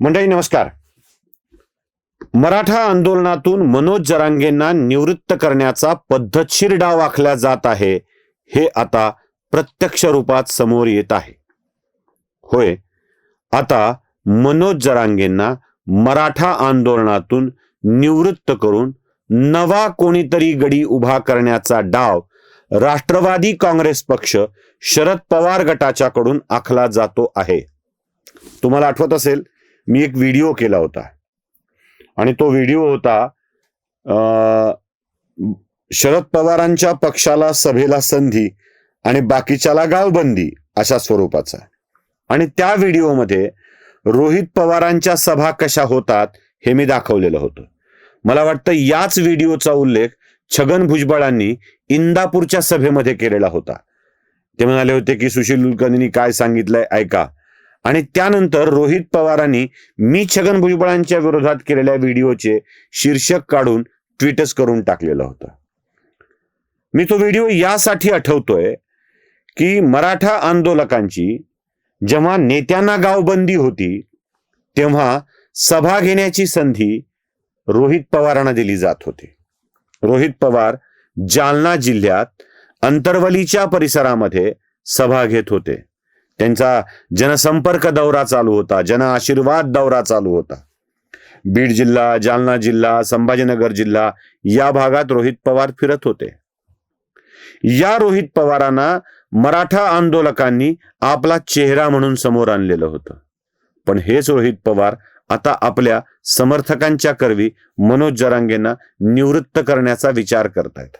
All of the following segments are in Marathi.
मंडळी नमस्कार. मराठा आंदोलनातून मनोज जरांगेंना निवृत्त करण्याचा पद्धतशीर डाव आखला जात आहे हे आता प्रत्यक्ष रूपात समोर येत आहे. होय आता मनोज जरांगेंना मराठा आंदोलनातून निवृत्त करून नवा कोणीतरी गडी उभा करण्याचा डाव राष्ट्रवादी काँग्रेस पक्ष शरद पवार गटाच्याकडून आखला जातो आहे. तुम्हाला आठवत असेल मी एक व्हिडिओ केला होता. आणि तो व्हिडिओ होता अं, शरद पवारांच्या पक्षाला सभेला संधी आणि बाकीच्याला गावबंदी अशा स्वरूपाचा. आणि त्या व्हिडिओमध्ये रोहित पवारांच्या सभा कशा होतात हे मी दाखवलेलं होतं. मला वाटतं याच व्हिडिओचा उल्लेख छगन भुजबळांनी इंदापूरच्या सभेमध्ये केलेला होता. ते म्हणाले होते की सुशील कुलकर्णींनी काय सांगितलंय ऐका. आणि त्यानंतर रोहित पवारांनी मी छगन भुजबळांच्या विरोधात केलेल्या व्हिडिओचे शीर्षक काढून ट्विटच करून टाकलेलं होतं. मी तो व्हिडिओ यासाठी आठवतोय की मराठा आंदोलकांची जेव्हा नेत्यांना गावबंदी होती तेव्हा सभा घेण्याची संधी रोहित पवारांना दिली जात होती. रोहित पवार जालना जिल्ह्यात अंतरवलीच्या परिसरामध्ये सभा घेत होते. त्यांचा जनसंपर्क दौरा चालू होता जन आशीर्वाद दौरा चालू होता. बीड जिल्हा जालना जिल्हा संभाजीनगर जिल्हा या भागात रोहित पवार फिरत होते. या रोहित पवारांना मराठा आंदोलकांनी आपला चेहरा म्हणून समोर आणलेलं होतं. पण हेच रोहित पवार आता आपल्या समर्थकांच्या करवी मनोज जरांगेंना निवृत्त करण्याचा विचार करतायत.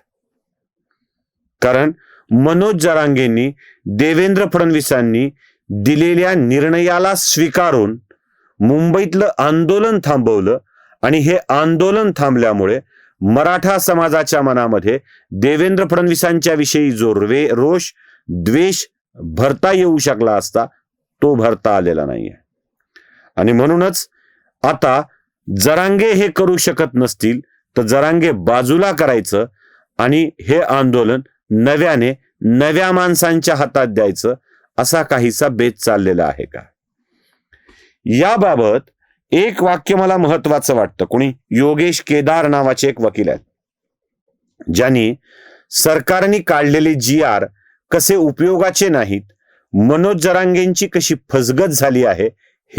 कारण मनोज जरांगेंनी देवेंद्र फडणवीसांनी दिलेल्या निर्णयाला स्वीकारून मुंबईतलं आंदोलन थांबवलं आणि हे आंदोलन थांबल्यामुळे मराठा समाजाच्या मनामध्ये देवेंद्र फडणवीसांच्या विषयी जो रे रोष द्वेष भरता येऊ शकला असता तो भरता आलेला नाहीये. आणि म्हणूनच आता जरांगे हे करू शकत नसतील तर जरांगे बाजूला करायचं आणि हे आंदोलन नव्याने नव्या माणसांच्या हातात द्यायचं असा काहीसा बेत चाललेला आहे का? याबाबत एक वाक्य मला महत्वाचं वाटतं. कोणी? योगेश केदार नावाचे एक वकील आहेत. ज्यांनी सरकारने काढलेले जी आर कसे उपयोगाचे नाहीत मनोज जरांगेंची कशी फसगत झाली आहे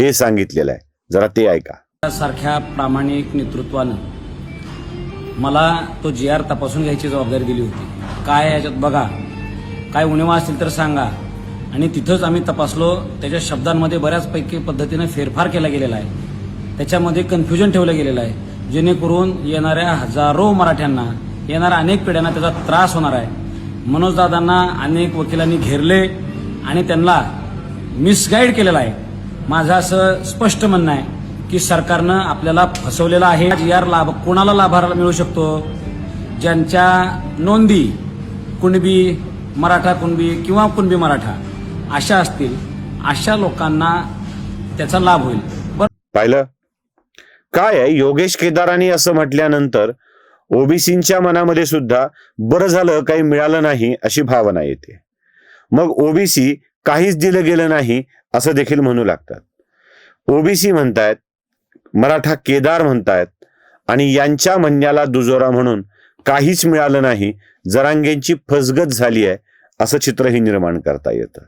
हे सांगितलेलं आहे. जरा ते ऐका. सारख्या प्रामाणिक नेतृत्वानं मला तो जी आर तपासून घ्यायची जबाबदारी दिली होती. काय याच्यात? बघा काय उणिवा असतील तर सांगा. आणि तिथंच आम्ही तपासलो त्याच्या शब्दांमध्ये बऱ्याचपैकी पद्धतीनं फेरफार केला गेलेला आहे. त्याच्यामध्ये कन्फ्युजन ठेवलं गेलेलं आहे. जेणेकरून येणाऱ्या हजारो मराठ्यांना येणाऱ्या अनेक पिढ्यांना त्याचा त्रास होणार आहे. मनोजदादांना अनेक वकिलांनी घेरले आणि त्यांना मिसगाईड केलेला आहे. माझं असं स्पष्ट म्हणणं आहे की सरकारनं आपल्याला फसवलेलं आहे. यार लाभ कोणाला लाभाला मिळू शकतो? ज्यांच्या नोंदी कुणबी मराठा कुणबी किंवा कुणबी मराठा अशा असतील अशा लोकांना त्याचा लाभ होईल. पाहिलं? काय आहे? योगेश केदारांनी असं म्हटल्यानंतर ओबीसींच्या मनामध्ये सुद्धा बरं झालं काही मिळालं नाही अशी भावना येते. मग ओबीसी काहीच दिलं गेलं नाही असं देखील म्हणू लागतात. ओबीसी म्हणतायत मराठा केदार म्हणतायत आणि यांच्या म्हणण्याला दुजोरा म्हणून काहीच मिळालं नाही जरांगेंची फसगत झाली आहे असं चित्रही निर्माण करता येतं.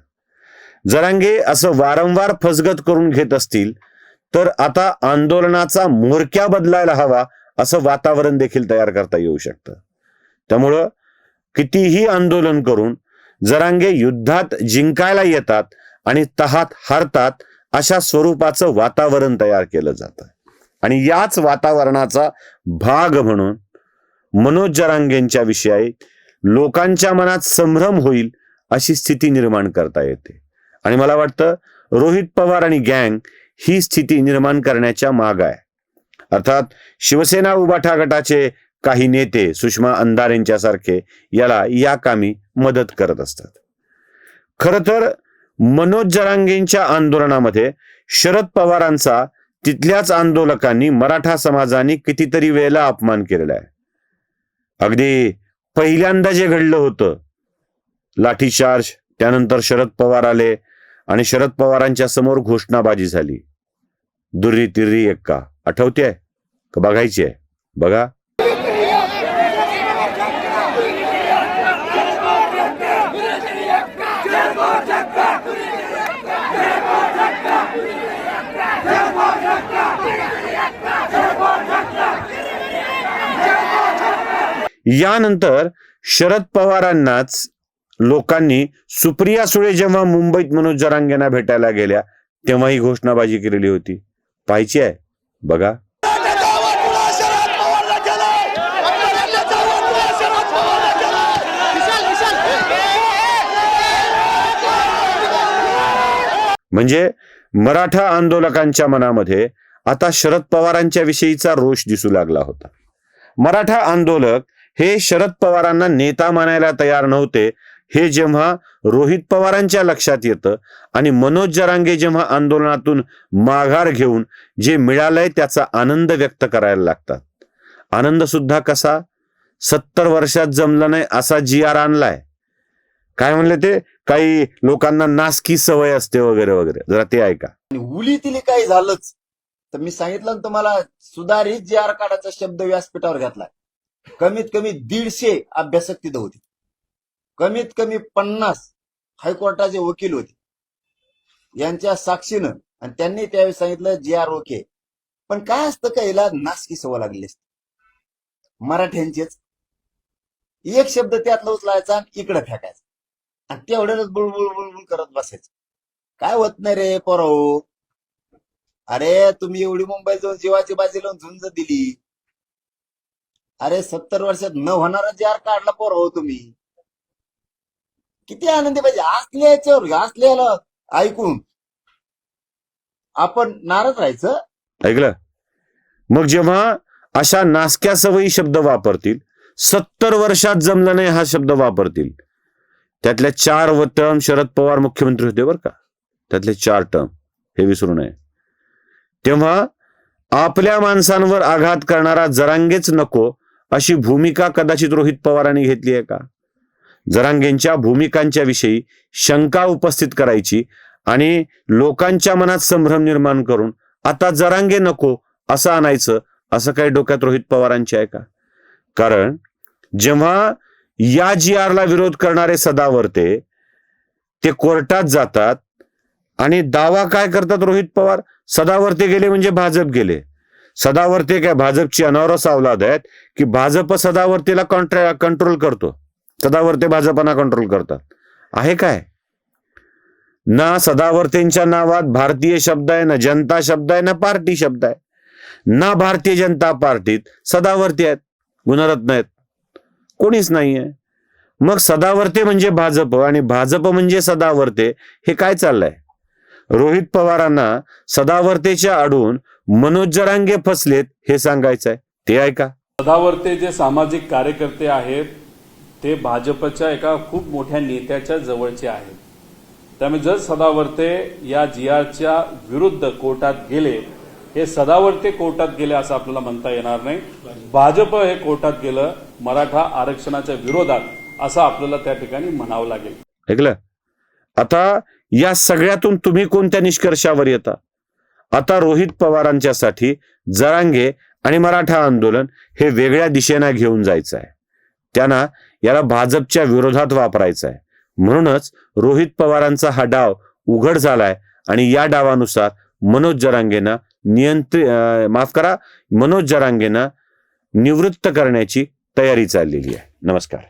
जरांगे असं वारंवार फसगत करून घेत असतील तर आता आंदोलनाचा मोरक्या बदलायला हवा असं वातावरण देखील तयार करता येऊ शकतं. त्यामुळं कितीही आंदोलन करून जरांगे युद्धात जिंकायला येतात आणि तहात हारतात अशा स्वरूपाचं वातावरण तयार केलं जातं. आणि याच वातावरणाचा भाग म्हणून मनोज जरांगेंच्या विषयी लोकांच्या मनात संभ्रम होईल अशी स्थिती निर्माण करता येते. आणि मला वाटतं रोहित पवार आणि गँग ही स्थिती निर्माण करण्याच्या माग आहे अर्थात शिवसेना उबाठा गटाचे काही नेते सुषमा अंधारेंच्या सारखे याला या कामी मदत करत असतात. खर तर मनोज जरांगेंच्या आंदोलनामध्ये शरद पवारांचा तिथल्याच आंदोलकांनी मराठा समाजाने कितीतरी वेळेला अपमान केलेला आहे. अगदी पहिल्यांदा जे घडलं होतं लाठीचार्ज त्यानंतर शरद पवार आले आणि शरद पवारांच्या समोर घोषणाबाजी झाली. दुर्री तिर्री एक्का. आठवते का बघायची आहे बघा. यानंतर शरद पवारांनाच लोकांनी सुप्रिया सुळे जेव्हा मुंबईत मनोज जरांगेंना भेटायला गेल्या तेव्हा ही घोषणाबाजी केलेली होती. पाहिजे आहे. बघा. म्हणजे मराठा आंदोलकांच्या मनामध्ये आता शरद पवारांच्या विषयीचा रोष दिसू लागला होता. मराठा आंदोलक हे शरद पवारांना नेता मानायला तयार नव्हते. हे जेव्हा रोहित पवारांच्या लक्षात येतं आणि मनोज जरांगे जेव्हा आंदोलनातून माघार घेऊन जे मिळालंय त्याचा आनंद व्यक्त करायला लागतात. आनंद सुद्धा कसा? सत्तर वर्षात जमला नाही असा जी आर आणलाय. काय म्हणले ते? काही लोकांना नासकी सवय असते वगैरे वगैरे. जरा ते ऐका. आणि उलीतील काही झालंच. तर मी सांगितलं तुम्हाला सुधारित जी आर काढाचा शब्द व्यासपीठावर घातलाय. कमीत कमी दीडशे अभ्यासक तिथं होते. कमीत कमी पन्नास हायकोर्टाचे वकील होते. यांच्या साक्षीनं आणि त्यांनी त्यावेळी सांगितलं जी आर ओके. पण काय असतं का याला नासकी सवय लागली असते? मराठ्यांचेच. एक शब्द त्यातला उचलायचा आणि इकडं फेकायचा. आणि तेवढ्याच बुळबुळ बुळबुळ करत बसायचं. काय होत नाही रे पोराओ हो. अरे तुम्ही एवढी मुंबईत जाऊन जीवाची बाजी लावून झुंज दिली. अरे सत्तर वर्षात न होणारा जार काढला पोर हो तुम्ही. किती आनंदी पाहिजे. असल्या याच्यावर असल्याला ऐकून. आपण नाराज राहायचं. ऐकलं? मग जेव्हा अशा नासक्या सवयी शब्द वापरतील सत्तर वर्षात जमलं नाही हा शब्द वापरतील. त्यातल्या चार व टर्म शरद पवार मुख्यमंत्री होते बरं का? त्यातले चार टर्म. हे विसरू नये. तेव्हा आपल्या माणसांवर आघात करणारा जरांगेच नको अशी भूमिका कदाचित रोहित पवारांनी घेतली आहे का? जरांगेंच्या भूमिकांच्या विषयी शंका उपस्थित करायची आणि लोकांच्या मनात संभ्रम निर्माण करून आता जरांगे नको असं आणायचं असं काही डोक्यात रोहित पवारांचे आहे का? कारण जेव्हा या जी आरला विरोध करणारे सदावर्ते ते कोर्टात जातात आणि दावा काय करतात रोहित पवार? सदावर्ते गेले म्हणजे भाजप गेले. सदावर्ते काय भाजपची अनावरस अवलाद आहेत? की भाजप सदावर्तीला कॉन्ट्रॅ कंट्रोल करतो. सदावर्ते भाजपांना कंट्रोल करतात. आहे काय? ना सदावर्तींच्या नावात भारतीय शब्द आहे ना जनता शब्द आहे ना पार्टी शब्द आहे. ना भारतीय जनता पार्टीत सदावर्ती आहेत गुणरत्न आहेत. कोणीच नाहीये. मग सदावर्ते म्हणजे भाजप आणि भाजप म्हणजे सदावर्ते हे काय चाललंय? रोहित पवारांना सदावर्तेच्या आडून मनोज जरांगे फसलेत हे सांगायचंय. ते ऐका. पदावरते जे सामाजिक कार्यकर्ते आहेत ते भाजपच्या एका खूप मोठ्या नेत्याच्या जवळचे आहेत. त्यामुळे जर सदावर्ते या जी आरच्या विरुद्ध कोर्टात गेले हे सदावर्ते कोर्टात गेले असं आपल्याला म्हणता येणार नाही. भाजप हे कोर्टात गेलं मराठा आरक्षणाच्या विरोधात असं आपल्याला त्या ठिकाणी म्हणावं लागेल. ऐकलं? आता या सगळ्यातून तुम्ही कोणत्या निष्कर्षावर येता? आता रोहित पवारांच्यासाठी जरांगे आणि मराठा आंदोलन हे वेगळ्या दिशेनं घेऊन जायचं आहे त्यांना याला भाजपच्या विरोधात वापरायचं आहे म्हणूनच रोहित पवारांचा हा डाव उघड झालाय आणि या डावानुसार मनोज जरांगेंना नियंत्रित माफ करा मनोज जरांगेंना निवृत्त करण्याची तयारी चाललेली आहे. नमस्कार.